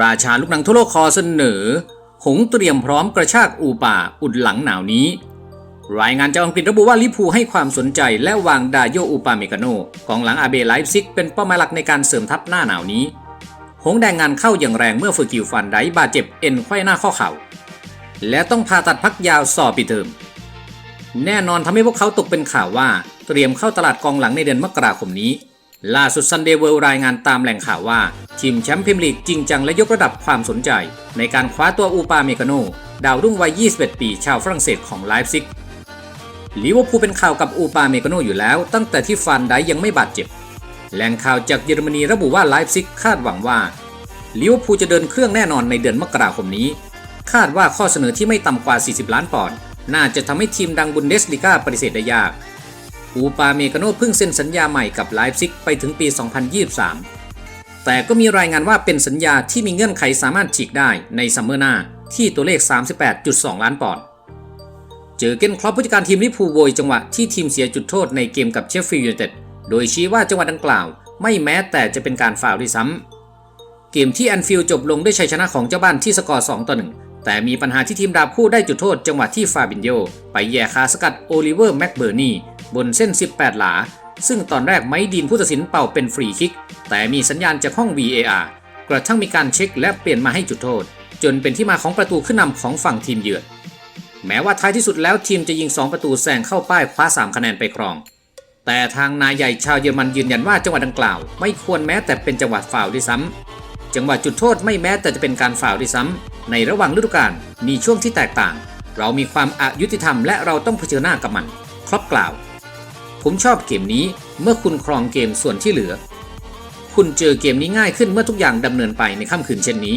ราชาลูกหนังทั่วโลกคอเสนอ หงส์เตรียมพร้อมกระชากอูป่าอุดหลังหนาวนี้ รายงานจากอังกฤษระบุว่าลิพูให้ความสนใจและวางดาโยอูปาเมกาโนกองหลังอาเบไลฟ์ซิกเป็นเป้าหมายหลักในการเสริมทัพหน้าหนาวนี้ หงส์แดงงานเข้าอย่างแรงเมื่อฝึกกิวฟันไดบาดเจ็บเอ็นไขว้หน้าข้อเข่าและต้องผ่าตัดพักยาวสอบปีเทอมแน่นอนทำให้พวกเขาตกเป็นข่าวว่าเตรียมเข้าตลาดกองหลังในเดือนมกราคมนี้ ล่าสุดซันเดย์เวิลด์รายงานตามแหล่งข่าวว่า ทีมแชมป์พรีเมียร์ลีกจริงจังและยกระดับความสนใจ ในการคว้าตัวอูปาเมกาโนดาวรุ่งวัย 21 ปี ชาวฝรั่งเศสของไลฟ์ซิกลิเวอร์พูลเป็นข่าวกับอูปาเมกาโนอยู่แล้ว ตั้งแต่ที่ฟันไดยังไม่บาดเจ็บ แหล่งข่าวจากเยอรมนีระบุว่าไลฟ์ซิกคาดหวังว่าลิเวอร์พูลจะเดินเครื่องแน่นอนในเดือนมกราคมนี้ คาดว่าข้อเสนอที่ไม่ต่ำกว่า 40 ล้านปอนด์น่าจะทำให้ทีมดังบุนเดสลิก้าปฏิเสธได้ยาก อูปาเมกาโนเพิ่งเซ็นสัญญาใหม่กับไลฟ์ซิกไปถึงปี 2023 แต่ก็มีรายงานว่าเป็นสัญญาที่มีเงื่อนไขสามารถฉีกได้ในซัมเมอร์หน้าที่ตัวเลข 38.2 ล้านปอนด์ เจอเกนคลอปผู้จัดการทีมลิพูโวยจังหวะที่ทีมเสียจุดโทษในเกมกับเชฟฟิลด์ยูไนเต็ด โดยชี้ว่าจังหวะดังกล่าว ไม่แม้แต่จะเป็นการฟาวด้วยซ้ำ เกมที่แอนฟิลด์จบลงด้วยชัยชนะของเจ้าบ้านที่สกอร์ 2 ต่อ 1 แต่มีปัญหาที่ทีมดาบคู่ได้จุดโทษจังหวะที่ฟาบินโยไปแย่ขาสกัดโอลิเวอร์แม็กเบอร์นีบนเส้น 18 หลา ซึ่งตอนแรกไม้ดีนผู้ตัดสินเป่าเป็นฟรีคิก แต่มีสัญญาณจากห้อง VAR กระทั่งมีการเช็คและเปลี่ยนมาให้จุดโทษ จนเป็นที่มาของประตูขึ้นนำของฝั่งทีมเยือนแม้ว่าท้ายที่สุดแล้วทีมจะยิง 2 ประตูแซงเข้าป้ายคว้า 3 คะแนนไปครอง แต่ทางนายใหญ่ชาวเยอรมันยืนยันว่าจังหวะดังกล่าว ไม่ควรแม้แต่เป็นจังหวะฟาวด้วยซ้ำ จังหวะจุดโทษไม่แม้แต่จะเป็นการฟาวด้วยซ้ำในระหว่างฤดูกาลมีช่วงที่แตกต่าง เรามีความอายุติธรรมและเราต้องเผชิญหน้ากับมัน ครอบกล่าว ผมชอบเกมนี้เมื่อคุณครองเกมส่วนที่เหลือ คุณเจอเกมนี้ง่ายขึ้นเมื่อทุกอย่างดำเนินไปในค่ำคืนเช่นนี้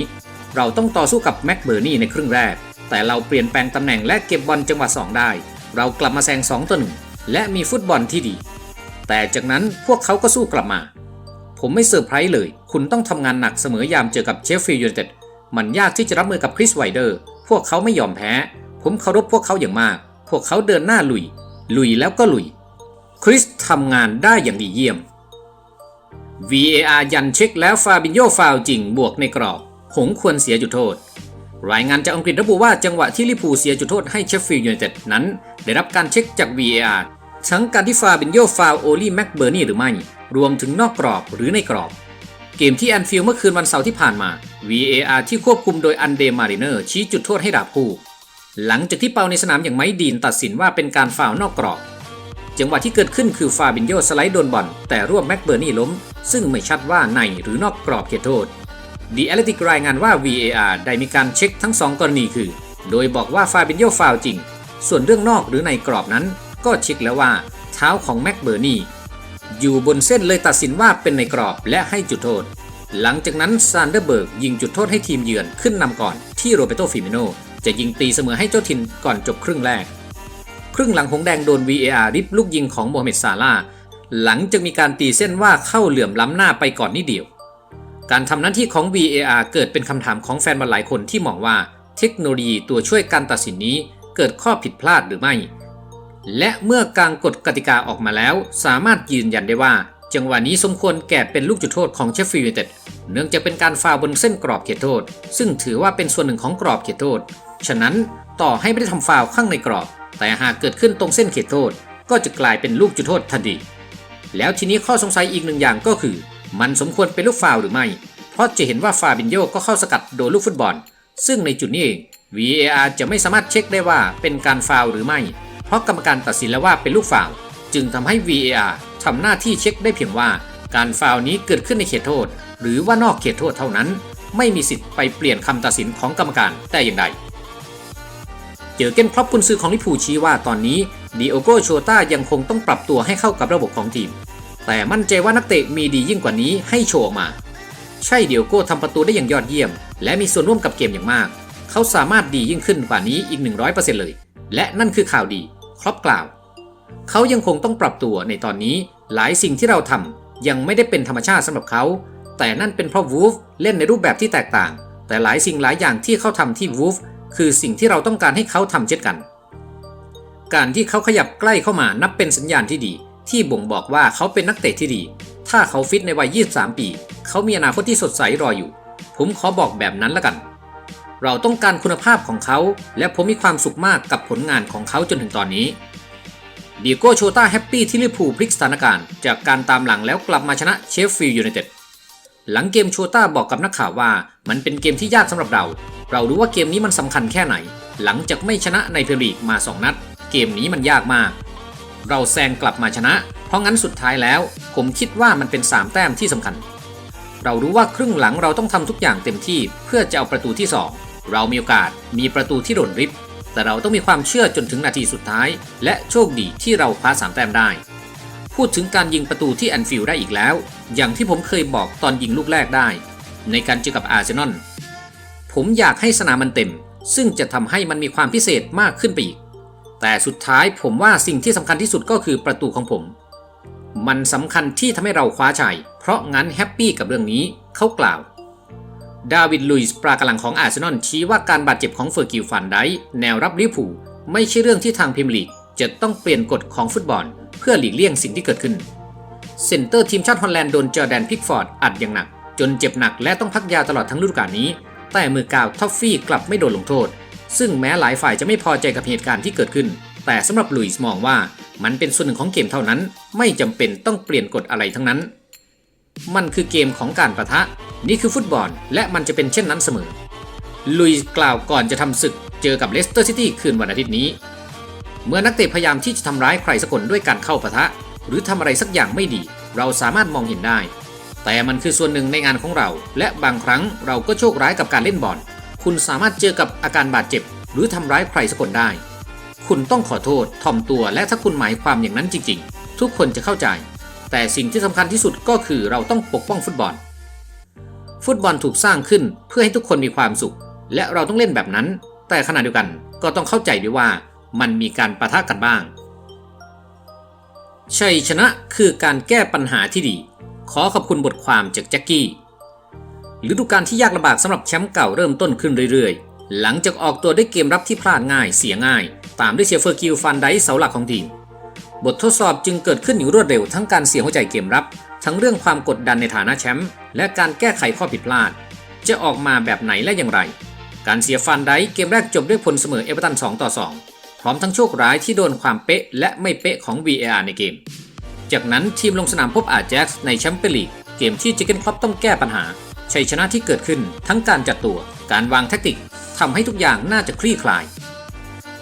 เราต้องต่อสู้กับแม็กเบอร์นี่ในครึ่งแรก แต่เราเปลี่ยนแปลงตำแหน่งและเก็บบอลจังหวะ2ได้ เรากลับมาแซง2ต่อ1และมีฟุตบอลที่ดี แต่จากนั้นพวกเขาก็สู้กลับมา ผมไม่เซอร์ไพรส์เลย คุณต้องทำงานหนักเสมอยามเจอกับเชฟฟิลด์ยูไนเต็ด มันยากที่จะรับมือกับคริสไวเดอร์ พวกเขาไม่ยอมแพ้ ผมเคารพพวกเขาอย่างมาก พวกเขาเดินหน้าลุย ลุยแล้วก็ลุย คริสทำงานได้อย่างดีเยี่ยม VAR ยันเช็คแล้วฟาบินโยฟาวจริงบวกในกรอบ หงควรเสียจุดโทษ รายงานจากอังกฤษระบุว่าจังหวะที่ลิเวอร์พูเสียจุดโทษให้เชฟฟิลด์ยูไนเต็ดนั้น ได้รับการเช็คจาก VAR ทั้งการที่ฟาบินโยฟาวโอลี่แม็กเบอร์นี่หรือไม่ รวมถึงนอกกรอบหรือในกรอบ เกมที่แอนฟิลเมื่อคืนวันเสาร์ที่ผ่านมา VAR ที่ควบคุมโดยอันเดมาริเนอร์ชี้จุดโทษให้ดาบคู่ หลังจากที่เป่าในสนามอย่างไม้ดีนตัดสินว่าเป็นการฟาวนอกกรอบจังหวะที่เกิดขึ้นคือฟาบินโยสไลด์โดนบอลแต่ร่วมแม็กเบอร์นี่ล้ม ซึ่งไม่ชัดว่าในหรือนอกกรอบเขตโทษดีแอลติกรายงานว่า VAR ได้มีการเช็คทั้ง 2 กรณีคือ โดยบอกว่าฟาบินโยฟาวจริง ส่วนเรื่องนอกหรือในกรอบนั้น ก็เช็คแล้วว่า เท้าของแม็กเบอร์นี่ อยู่บนเส้นเลยตัดสินว่าเป็นในกรอบและให้จุดโทษ หลังจากนั้นซานเดอร์เบิร์กยิงจุดโทษให้ทีมเยือนขึ้นนำก่อนที่โรเบโตฟิมิโนจะยิงตีเสมอให้เจ้าถิ่นก่อนจบครึ่งแรก ครึ่งหลังหงแดงโดน VAR ริบลูกยิงของโมฮัมเหม็ดซาลาห์หลังจากมีการตีเส้นว่าเข้าเหลื่อมล้ำหน้าไปก่อนนิดเดียว การทำหน้าที่ของ VAR เกิดเป็นคำถามของแฟนบอลหลายคนที่มองว่า เทคโนโลยีตัวช่วยการตัดสินนี้เกิดข้อผิดพลาดหรือไม่ และเมื่อการกฎกติกาออกมาแล้ว สามารถยืนยันได้ว่า จังหวะนี้สมควรแก่เป็นลูกจุดโทษของเชฟฟิลด์ยูไนเต็ดเนื่องจากเป็นการฟาวบนเส้นกรอบเขตโทษ ซึ่งถือว่าเป็นส่วนหนึ่งของกรอบเขตโทษ ฉะนั้นต่อให้ไม่ได้ทำฟาวข้างในกรอบ แต่หากเกิดขึ้นตรงเส้นเขตโทษ ก็จะกลายเป็นลูกจุดโทษทันทีแล้วทีนี้ข้อสงสัยอีกหนึ่งอย่างก็คือ มันสมควรเป็นลูกฟาวหรือไม่ เพราะจะเห็นว่าฟาบินโยก็เข้าสกัดโดนลูกฟุตบอล ซึ่งในจุดนี้เอง VAR จะไม่สามารถเช็คได้ว่าเป็นการฟาวหรือไม่ ราะกรรมการตัดสินแล้วว่าเป็นลูกฟาวล์จึงทำให้ VAR ทำหน้าที่เช็คได้เพียงว่า การฟาวล์นี้เกิดขึ้นในเขตโทษ หรือว่านอกเขตโทษเท่านั้น ไม่มีสิทธิ์ไปเปลี่ยนคำตัดสินของกรรมการแต่อย่างใดเจอเก้นครอปกุนซือของลิพูชี้ว่าตอนนี้ดิโอโกโชต้ายังคงต้องปรับตัวให้เข้ากับระบบของทีม แต่มั่นใจว่านักเตะมีดียิ่งกว่านี้ให้โชว์ออกมา ใช่เดิโอโก้ทำประตูได้อย่างยอดเยี่ยม และมีส่วนร่วมกับเกมอย่างมาก เขาสามารถดียิ่งขึ้นกว่านี้อีก 100%เลย และนั่นคือข่าวดี รอปกล่าว เขายังคงต้องปรับตัวในตอนนี้หลายสิ่งที่เราทำยังไม่ได้เป็นธรรมชาติสำหรับเขา แต่นั่นเป็นเพราะวูฟเล่นในรูปแบบที่แตกต่าง แต่หลายสิ่งหลายอย่างที่เขาทำที่วูฟคือสิ่งที่เราต้องการให้เขาทำเช่นกัน การที่เขาขยับใกล้เข้ามานับเป็นสัญญาณที่ดี ที่บ่งบอกว่าเขาเป็นนักเตะที่ดี ถ้าเขาฟิตในวัย 23 ปี เขามีอนาคตที่สดใสรออยู่ ผมขอบอกแบบนั้นละกัน เราต้องการคุณภาพของเขา และผมมีความสุขมากกับผลงานของเขาจนถึงตอนนี้ดีโก้โชต้าแฮปปี้ที่ลิเวอร์พูลพลิกสถานการณ์ จากการตามหลังแล้วกลับมาชนะเชฟฟิลด์ยูไนเต็ดหลังเกมโชต้าบอกกับนักข่าวว่า มันเป็นเกมที่ยากสำหรับเรา เรารู้ว่าเกมนี้มันสำคัญแค่ไหน หลังจากไม่ชนะในพรีเมียร์ลีกมา 2 นัด เกมนี้มันยากมาก เราแซงกลับมาชนะ เพราะงั้นสุดท้ายแล้ว ผมคิดว่ามันเป็น 3 แต้มที่สำคัญ เรารู้ว่าครึ่งหลังเราต้องทำทุกอย่างเต็มที่เพื่อจะเอาประตูที่ 2 เรามีโอกาสมีประตูที่โดนริบ แต่เราต้องมีความเชื่อจนถึงนาทีสุดท้าย และโชคดีที่เราคว้าสามแต้มได้ พูดถึงการยิงประตูที่แอนฟิลด์ได้อีกแล้ว อย่างที่ผมเคยบอกตอนยิงลูกแรกได้ ในการเจอกับอาร์เซนอลผมอยากให้สนามมันเต็ม ซึ่งจะทำให้มันมีความพิเศษมากขึ้นไปอีก แต่สุดท้ายผมว่าสิ่งที่สำคัญที่สุดก็คือประตูของผม มันสำคัญที่ทำให้เราคว้าชัย เพราะงั้นแฮปปี้กับเรื่องนี้เขากล่าว ดาวิดลุยส์ปรากำลังของอาร์เซนอลชี้ว่าการบาดเจ็บของเฟอร์กิลฟันไดแนวรับลิเวอร์พูไม่ใช่เรื่องที่ทางพรีเมียร์ลีก จะต้องเปลี่ยนกฎของฟุตบอล เพื่อหลีกเลี่ยงสิ่งที่เกิดขึ้น เซนเตอร์ทีมชาติฮอลแลนด์โดนจอแดนพิกฟอร์ดอัดอย่างหนัก จนเจ็บหนักและต้องพักยาตลอดทั้งฤดูกาลนี้ แต่มือกาวท็อฟฟี่กลับไม่โดนลงโทษ ซึ่งแม้หลายฝ่ายจะไม่พอใจกับเหตุการณ์ที่เกิดขึ้น แต่สำหรับลุยส์มองว่ามันเป็นส่วนหนึ่งของเกมเท่านั้น ไม่จำเป็นต้องเปลี่ยนกฎอะไรทั้งนั้น มันคือเกมของการประทะ นี่คือฟุตบอล และมันจะเป็นเช่นนั้นเสมอ ลุยกล่าวก่อนจะทำศึกเจอกับเลสเตอร์ซิตี้คืนวันอาทิตย์นี้ เมื่อนักเตะพยายามที่จะทำร้ายใครสักคนด้วยการเข้าปะทะ หรือทำอะไรสักอย่างไม่ดี เราสามารถมองเห็นได้ แต่มันคือส่วนหนึ่งในงานของเรา และบางครั้งเราก็โชคร้ายกับการเล่นบอล คุณสามารถเจอกับอาการบาดเจ็บ หรือทำร้ายใครสักคนได้ คุณต้องขอโทษ ถ่อมตัว และถ้าคุณหมายความอย่างนั้นจริง ๆ ทุกคนจะเข้าใจ แต่สิ่งที่สำคัญที่สุดก็คือเราต้องปกป้องฟุตบอล ฟุตบอลถูกสร้างขึ้นเพื่อให้ทุกคนมีความสุข และเราต้องเล่นแบบนั้น แต่ขณะเดียวกันก็ต้องเข้าใจด้วยว่ามันมีการประทะกันบ้าง ชัยชนะคือการแก้ปัญหาที่ดี ขอขอบคุณบทความจากแจ็คกี้ฤดูกาลที่ยากลำบากสำหรับแชมป์เก่าเริ่มต้นขึ้นเรื่อยๆ หลังจากออกตัวด้วยเกมรับที่พลาดง่ายเสียง่าย ตามด้วยเชียร์เฟอร์กิลฟันไดเสาหลักของทีม บททดสอบจึงเกิดขึ้นอย่างรวดเร็วทั้งการเสียหัวใจเกมรับ ทั้งเรื่องความกดดันในฐานะแชมป์และการแก้ไขข้อผิดพลาด จะออกมาแบบไหนและอย่างไร การเสียฟันไดเกมแรกจบด้วยผลเสมอเอเวอร์ตัน2ต่อ 2 พร้อมทั้งโชคร้ายที่โดนความเป๊ะและไม่เป๊ะของ VAR ในเกม จากนั้นทีมลงสนามพบอาแจ็กซ์ในแชมเปี้ยนลีกเกมที่เจเกนครอปต้องแก้ปัญหาชัยชนะที่เกิดขึ้นทั้งการจัดตัว การวางแทคติกทำให้ทุกอย่างน่าจะคลี่คลาย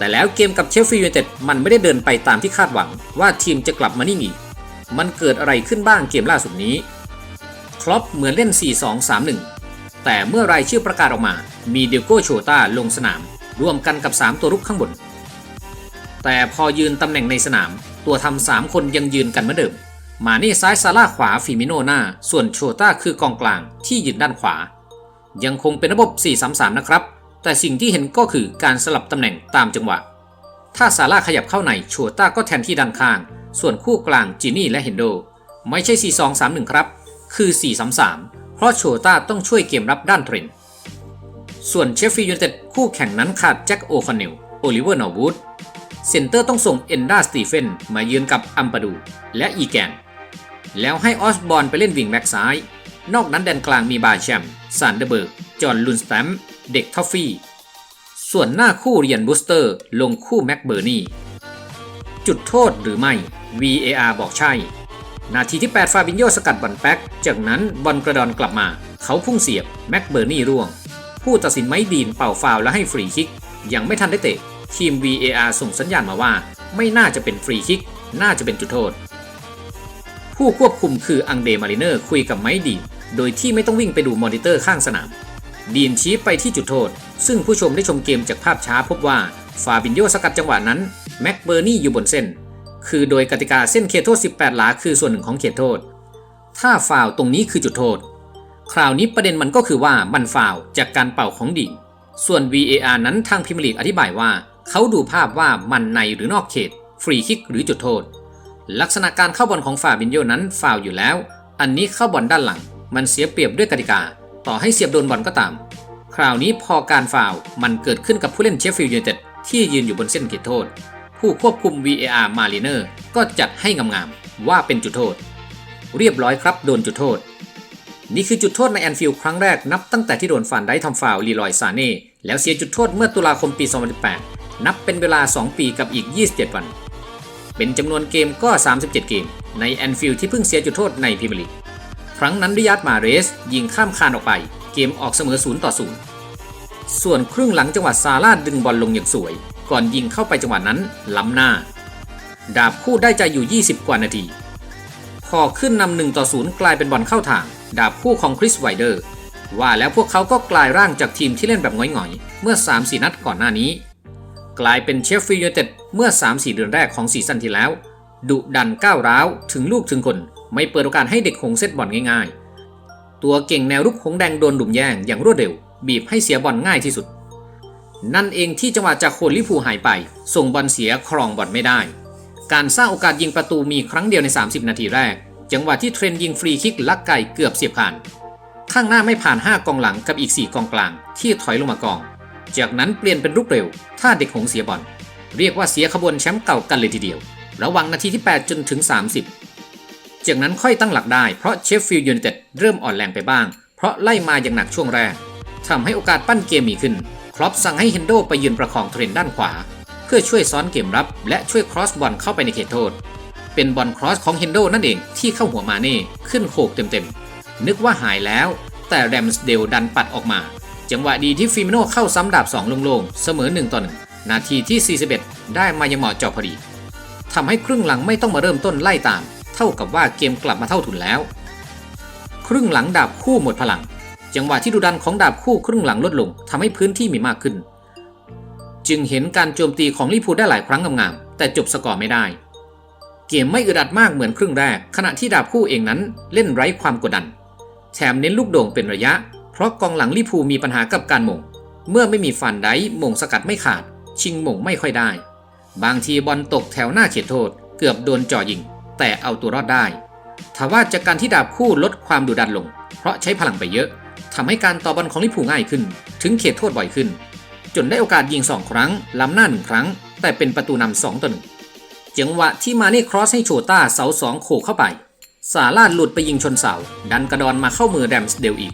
แต่แล้วเกมกับเชฟฟิลยูไนเต็ดมันไม่ได้เดินไปตามที่คาดหวังว่าทีมจะกลับมานิ่งอีก มันเกิดอะไรขึ้นบ้างเกมล่าสุดนี้ครอปเหมือนเล่น 4-2-3-1 แต่เมื่อรายชื่อประกาศออกมา มีเดโก้โชตาลงสนามร่วมกันกับ 3 ตัวรุกข้างบน แต่พอยืนตำแหน่งในสนาม ตัวทำสามคนยังยืนกันเหมือนเดิม มาเน่ซ้ายซาร่าขวาฟิมิโนหน้า ส่วนโชต้าคือกองกลางที่ยืนด้านขวา ยังคงเป็นระบบ 4-3-3 นะครับ แต่สิ่งที่เห็นก็คือการสลับตำแหน่งตามจังหวะ ถ้าซาร่าขยับเข้าในโชต้าก็แทนที่ด้านข้าง ส่วนคู่กลางจินี่และเฮนโด ไม่ใช่ 4-2-3-1 ครับ คือ 4-3-3 เพราะโชต้าต้องช่วยเกมรับด้านเทรนส่วนเชฟฟี่ยูไนเต็ดคู่แข่งนั้นขาดแจ็คโอคอนเนลโอลิเวอร์นอร์วูดเซนเตอร์ต้องส่งเอนดาสตีเฟนมายืนกับอัมปาดูและอีแกน แล้วให้ออสบอร์นไปเล่นวิ่งแบ็กซ้าย นอกนั้นแดนกลางมีบาแชม ซานเดเบิร์ก จอห์นลุนสแตม เด็กทอฟฟี่ ส่วนหน้าคู่เรียนบูสเตอร์ลงคู่แม็กเบอร์นีจุดโทษหรือไม่ VAR บอกใช่ นาทีที่ 8 ฟาบินโยสกัดบอลแป๊ก จากนั้นบอลกระดอนกลับมา เขาพุ่งเสียบ แม็กเบอร์นี่ร่วง ผู้ตัดสินไม้ดีนเป่าฟาวล์และให้ฟรีคิก ยังไม่ทันได้เตะ ทีม VAR ส่งสัญญาณมาว่า ไม่น่าจะเป็นฟรีคิก น่าจะเป็นจุดโทษ ผู้ควบคุมคืออังเดมาริเนอร์คุยกับไม้ดีนโดยที่ไม่ต้องวิ่งไปดูมอนิเตอร์ข้างสนาม ดีนชี้ไปที่จุดโทษ ซึ่งผู้ชมได้ชมเกมจากภาพช้าพบว่าฟาบินโยสกัดจังหวะนั้นแม็กเบอร์นี่อยู่บนเส้น คือโดยกติกาเส้นเขตโทษ 18 หลาคือส่วนหนึ่งของเขตโทษ ถ้าฟาวตรงนี้คือจุดโทษ คราวนี้ประเด็นมันก็คือว่ามันฟาวจากการเป่าของดีนส่วน VAR นั้นทางพิมลีกอธิบายว่า เขาดูภาพว่ามันในหรือนอกเขต ฟรีคิกหรือจุดโทษ ลักษณะการเข้าบอลของฟาบินโยนั้นฟาวอยู่แล้ว อันนี้เข้าบอลด้านหลัง มันเสียเปรียบด้วยกติกา ต่อให้เสียบโดนบอลก็ตาม คราวนี้พอการฟาวมันเกิดขึ้นกับผู้เล่นเชฟฟิลด์ยูไนเต็ดที่ยืนอยู่บนเส้นเขตโทษ ผู้ควบคุม VAR มาลีเนอร์ก็จัดให้งามๆว่าเป็นจุดโทษ เรียบร้อยครับโดนจุดโทษ นี่คือจุดโทษในแอนฟิลด์ครั้งแรกนับตั้งแต่ที่โดนฟานได้ทำฟาวลีลอยซาเน่แล้วเสียจุดโทษเมื่อตุลาคมปี 2018 นับเป็นเวลา 2 ปีกับอีก 27 วัน เป็นจำนวนเกมก็ 37 เกม ในแอนฟิลด์ที่เพิ่งเสียจุดโทษในพรีเมียร์ลีก รั้งนั้นริยัดมาเรส ยิงข้ามคานออกไป เกมออกเสมอ0ต่อ0ส่วนครึ่งหลังจังหวะซาร่าดึงบอลลงอย่างสวย ก่อนยิงเข้าไปจังหวะนั้นล้ำหน้า ดาบคู่ได้ใจอยู่ 20 กว่านาที พอขึ้นนำหนึ่งต่อศูนย์กลายเป็นบอลเข้าทาง ดาบคู่ของคริสไวเดอร์ ว่าแล้วพวกเขาก็กลายร่างจากทีมที่เล่นแบบง่อยๆ เมื่อ 3-4 นัดก่อนหน้านี้ กลายเป็นเชฟฟิลด์ยูไนเต็ดเมื่อ 3-4 เดือนแรกของซีซั่นที่แล้วดุดันก้าวร้าวถึงลูกถึงคน ไม่เปิดโอกาสให้เด็กหงเซตบอลง่ายๆ ตัวเก่งแนวรุกหงแดงโดนดุมแย่งอย่างรวดเร็ว บีบให้เสียบอลง่ายที่สุด นั่นเองที่จังหวะจากโคนลิฟูหายไป ส่งบอลเสียครองบอลไม่ได้ การสร้างโอกาสยิงประตูมีครั้งเดียวใน 30 นาทีแรก จังหวะที่เทรนยิงฟรีคิกลักไก่เกือบเสียบผ่าน ข้างหน้าไม่ผ่าน 5 กองหลังกับอีก 4 กองกลาง ที่ถอยลงมากอง จากนั้นเปลี่ยนเป็นรุกเร็ว ถ้าเด็กหงเสียบอลเรียกว่าเสียขบวนแชมป์เก่ากันเลยทีเดียว ระหว่างนาทีที่ 8 จนถึง 30 จากนั้นค่อยตั้งหลักได้เพราะเชฟฟิลด์ยูไนเต็ดเริ่มอ่อนแรงไปบ้าง เพราะไล่มาอย่างหนักช่วงแรกทำให้โอกาสปั้นเกมมีขึ้น ครอปสั่งให้เฮนโดไปยืนประคองเทรนด้านขวา เพื่อช่วยซ้อนเกมรับ และช่วยครอสบอลเข้าไปในเขตโทษ เป็นบอลครอสของเฮนโดนั่นเองที่เข้าหัวมาเน่ขึ้นโขกเต็มๆนึกว่าหายแล้ว แต่แรมสเดลดันปัดออกมา จังหวะดีที่ฟิมิโนเข้าซ้ำดาบ2โล่งๆเสมอ1ต่อ1นาทีที่ 41 ได้มายังเหมาะเจาะพอดีทำให้ครึ่งหลังไม่ต้องมาเริ่มต้นไล่ตาม เท่ากับว่าเกมกลับมาเท่าทุนแล้ว ครึ่งหลังดาบคู่หมดพลัง จังหวะที่ดุดันของดาบคู่ครึ่งหลังลดลงทำให้พื้นที่มีมากขึ้น จึงเห็นการโจมตีของลิพูได้หลายครั้งงามๆแต่จบสกอร์ไม่ได้ เกมไม่อึดอัดมากเหมือนครึ่งแรก ขณะที่ดาบคู่เองนั้นเล่นไร้ความกดดัน แถมเน้นลูกโด่งเป็นระยะ เพราะกองหลังลิพูมีปัญหากับการมง เมื่อไม่มีฟันไดมงสกัดไม่ขาด ชิงมงไม่ค่อยได้ บางทีบอลตกแถวหน้าเขตโทษ เกือบโดนจ่อยิง แต่เอาตัวรอดได้ทว่าจากการที่ดาบคู่ลดความดุดันลง เพราะใช้พลังไปเยอะทำให้การต่อบอลของลิพูง่ายขึ้น ถึงเขตโทษบ่อยขึ้น จนได้โอกาสยิง 2 ครั้ง ล้ำหน้า 1 ครั้ง แต่เป็นประตูนำ2ต่อ1จังหวะที่มาเน่ครอสให้โชต้าเสาสองโขกเข้าไปสาลาดหลุดไปยิงชนเสา ดันกระดอนมาเข้ามือแรมส์เดลอีก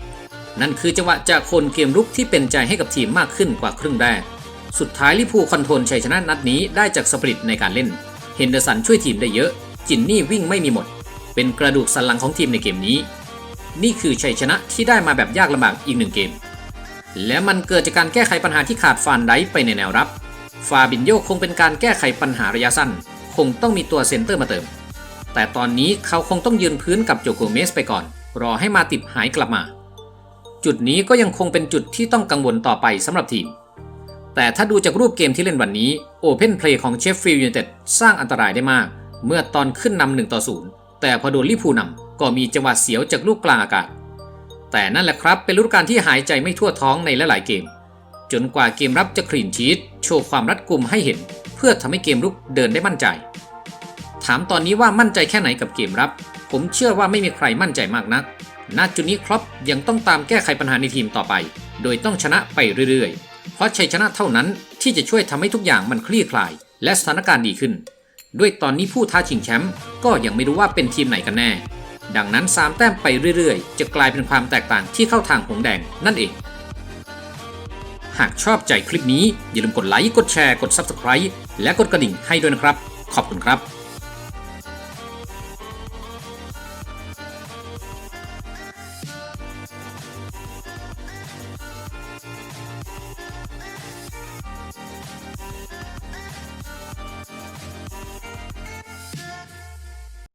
นั่นคือจังหวะจากคนเกมรุกที่เป็นใจให้กับทีมมากขึ้นกว่าครึ่งแรก สุดท้ายลิพูคอนโทรลชัยชนะนัดนี้ได้จากสปริตในการเล่น เฮนเดอร์สันช่วยทีมได้เยอะ จินนี่วิ่งไม่มีหมด เป็นกระดูกสันหลังของทีมในเกมนี้ นี่คือชัยชนะที่ได้มาแบบยากลำบากอีกหนึ่งเกม และมันเกิดจากการแก้ไขปัญหาที่ขาดฟานไดไปในแนวรับ ฟาบินโยคงเป็นการแก้ไขปัญหาระยะสั้น คงต้องมีตัวเซนเตอร์มาเติม แต่ตอนนี้เขาคงต้องยืนพื้นกับโจโกเมสไปก่อน รอให้มาติดหายกลับมา จุดนี้ก็ยังคงเป็นจุดที่ต้องกังวลต่อไปสำหรับทีมแต่ถ้าดูจากรูปเกมที่เล่นวันนี้โอเพนเพลย์ของเชฟฟิลด์ยูไนเต็ดสร้างอันตรายได้มาก เมื่อตอนขึ้นนำหนึ่งต่อศูนย์แต่พอโดนลิพูนำก็มีจังหวะเสียวจากลูกกลางอากาศ แต่นั่นแหละครับเป็นฤดูกาลที่หายใจไม่ทั่วท้องในหลายๆเกม จนกว่าเกมรับจะคลีนชีตโชว์ความรัดกุมให้เห็น เพื่อทำให้เกมรุกเดินได้มั่นใจ ถามตอนนี้ว่ามั่นใจแค่ไหนกับเกมรับ ผมเชื่อว่าไม่มีใครมั่นใจมากนักณจุดนี้ครับยังต้องตามแก้ไขปัญหาในทีมต่อไป โดยต้องชนะไปเรื่อยๆ เพราะชัยชนะเท่านั้นที่จะช่วยทำให้ทุกอย่างมันคลี่คลาย และสถานการณ์ดีขึ้น ด้วยตอนนี้ผู้ท้าชิงแชมป์ก็ยังไม่รู้ว่าเป็นทีมไหนกันแน่ ดังนั้น 3 แต้มไปเรื่อยๆ จะกลายเป็นความแตกต่างที่เข้าทางหงแดงนั่นเอง หากชอบใจคลิปนี้อย่าลืมกดไลค์ กดแชร์ กด Subscribe และกดกระดิ่งให้ด้วยนะครับ ขอบคุณครับ